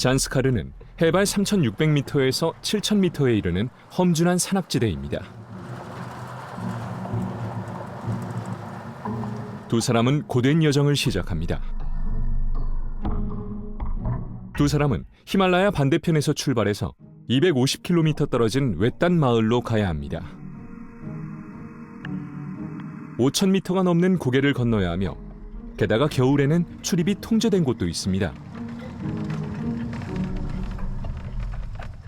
잔스카르는 해발 3,600m에서 7,000m에 이르는 험준한 산악지대입니다. 두 사람은 고된 여정을 시작합니다. 두 사람은 히말라야 반대편에서 출발해서 250km 떨어진 외딴 마을로 가야 합니다. 5,000m가 넘는 고개를 건너야 하며 게다가 겨울에는 출입이 통제된 곳도 있습니다.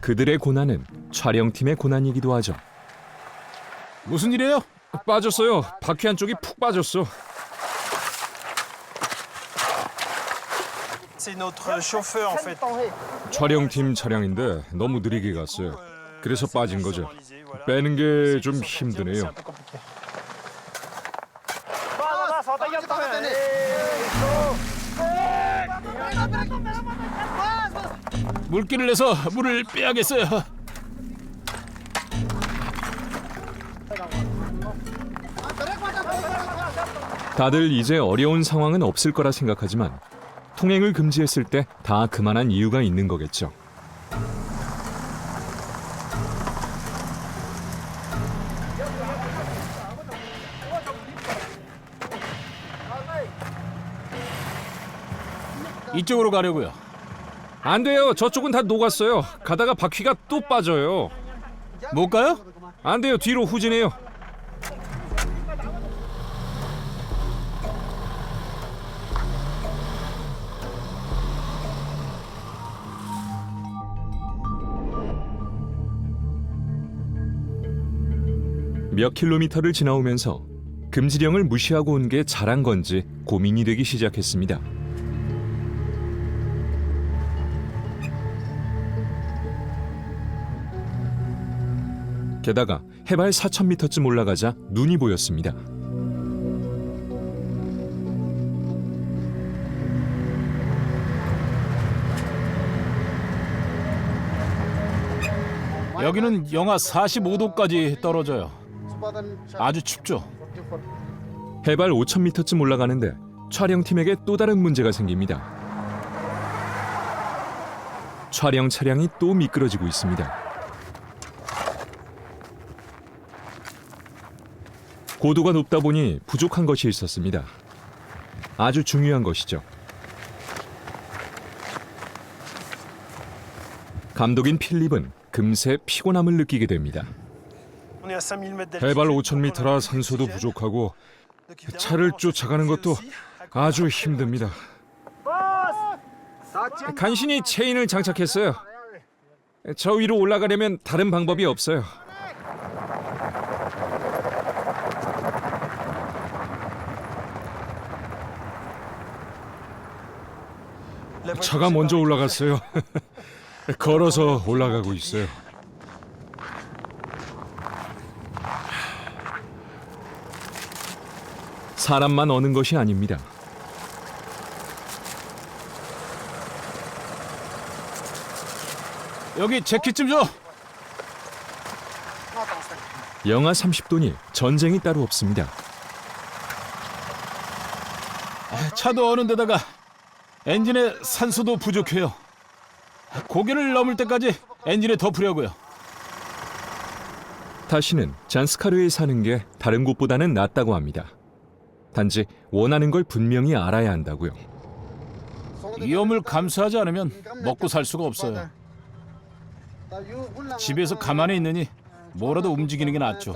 그들의 고난은 촬영팀의 고난이기도 하죠. 무슨 일이에요? 빠졌어요. 바퀴 한쪽이 푹 빠졌어. C'est notre chauffeur en fait. 촬영팀 차량인데 너무 느리게 갔어요. 그래서 빠진 거죠. 빼는 게 좀 힘드네요. 물기를 내서 물을 빼야겠어요. 다들 이제 어려운 상황은 없을 거라 생각하지만 통행을 금지했을 때 다 그만한 이유가 있는 거겠죠. 이쪽으로 가려고요. 안 돼요. 저쪽은 다 녹았어요. 가다가 바퀴가 또 빠져요. 못 가요? 안 돼요. 뒤로 후진해요. 몇 킬로미터를 지나오면서 금지령을 무시하고 온 게 잘한 건지 고민이 되기 시작했습니다. 게다가 해발 4,000m쯤 올라가자 눈이 보였습니다. 여기는 영하 45도까지 떨어져요. 아주 춥죠. 해발 5,000m쯤 올라가는데 촬영팀에게 또 다른 문제가 생깁니다. 촬영 차량이 또 미끄러지고 있습니다. 고도가 높다 보니 부족한 것이 있었습니다. 아주 중요한 것이죠. 감독인 필립은 금세 피곤함을 느끼게 됩니다. On est à 5000 mètres d'altitude. 해발 5,000m라 산소도 부족하고 차를 쫓아가는 것도 아주 힘듭니다. 간신히 체인을 장착했어요. 저 위로 올라가려면 다른 방법이 없어요. 차가 먼저 올라갔어요. 걸어서 올라가고 있어요. 사람만 어는 것이 아닙니다. 여기 재킷 좀 줘. 영하 30도니 전쟁이 따로 없습니다. 차도 어는 데다가 엔진에 산소도 부족해요. 고개를 넘을 때까지 엔진에 덮으려고요. 다시는 잔스카르에 사는 게 다른 곳보다는 낫다고 합니다. 단지 원하는 걸 분명히 알아야 한다고요. 위험을 감수하지 않으면 먹고 살 수가 없어요. 집에서 가만히 있느니 뭐라도 움직이는 게 낫죠.